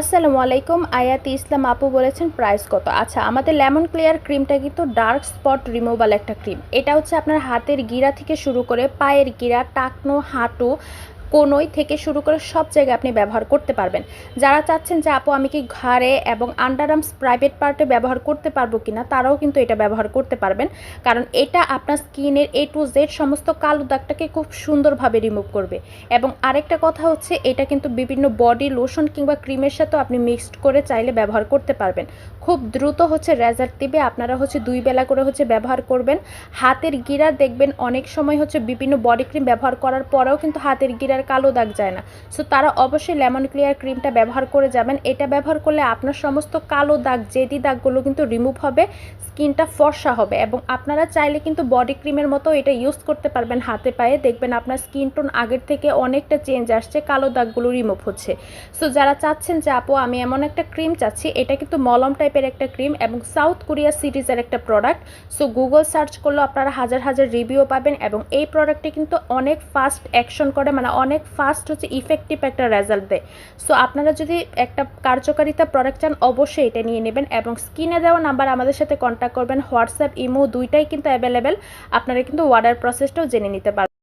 আসসালামু আলাইকুম। আয়াতি ইসলাম আপু বলেছেন প্রাইস কত? আচ্ছা আমাদের লেমন ক্লিয়ার ক্রিমটা কিন্তু ডার্ক স্পট রিমুভাল একটা ক্রিম এটা হচ্ছে আপনার হাতের গিরা থেকে শুরু করে পায়ের গিরা, টাকনো, হাঁটু কোনোই থেকে শুরু করে সব জায়গায় আপনি ব্যবহার করতে পারবেন। যারা চাচ্ছেন যে, আপু, আমি কি ঘাড়ে এবং আন্ডারআর্মস প্রাইভেট পার্টে ব্যবহার করতে পারব কিনা তারাও কিন্তু এটা ব্যবহার করতে পারবেন। কারণ এটা আপনার স্কিনের এ টু জেড সমস্ত কালো দাগটাকে খুব সুন্দরভাবে রিমুভ করবে। এবং আরেকটা কথা হচ্ছে, এটা কিন্তু বিভিন্ন বডি লোশন কিংবা ক্রিমের সাথেও আপনি মিক্সড করে চাইলে ব্যবহার করতে পারবেন। খুব দ্রুত হচ্ছে রেজাল্ট দিবে। আপনারা হচ্ছে দুই বেলা করে হচ্ছে ব্যবহার করবেন। হাতের গিরা দেখবেন অনেক সময় হচ্ছে বিভিন্ন বডি ক্রিম ব্যবহার করার পরেও কিন্তু হাতের গিরার কালো দাগ যায় না। সো তারা অবশ্যই লেমন ক্লিয়ার ক্রিমটা ব্যবহার করে যাবেন। এটা ব্যবহার করলে আপনার সমস্ত কালো দাগ, জেদি দাগগুলো কিন্তু রিমুভ হবে স্কিনটা ফর্সা হবে এবং আপনারা চাইলে কিন্তু বডি ক্রিমের মতো এটা ইউজ করতে পারবেন হাতে পায়ে। দেখবেন আপনার স্কিন টোন আগের থেকে অনেকটা চেঞ্জ আসছে, কালো দাগগুলো রিমুভ হচ্ছে। সো যারা চাচ্ছেন যে, আপু, আমি এমন একটা ক্রিম চাচ্ছি, এটা কিন্তু মলম টাইপের একটা ক্রিম এবং সাউথ কোরিয়া সিরিজের একটা প্রোডাক্ট সো গুগল সার্চ করলেও আপনারা হাজার হাজার রিভিউ পাবেন এবং এই প্রোডাক্টটি কিন্তু অনেক ফাস্ট অ্যাকশন করে মানে অনেক ফাস্ট হচ্ছে ইফেক্টিভ একটা রেজাল্ট দেয়। সো আপনারা যদি একটা কার্যকারিতা প্রোডাক্ট চান, অবশ্যই এটা নিয়ে নেবেন এবং স্ক্রিনে দেওয়া নাম্বার আমাদের সাথে কন্ট্যাক্ট করবেন। হোয়াটসঅ্যাপ ইমো দুইটাই কিন্তু অ্যাভেলেবেল আপনারা কিন্তু অর্ডার প্রসেসটাও জেনে নিতে পারবেন।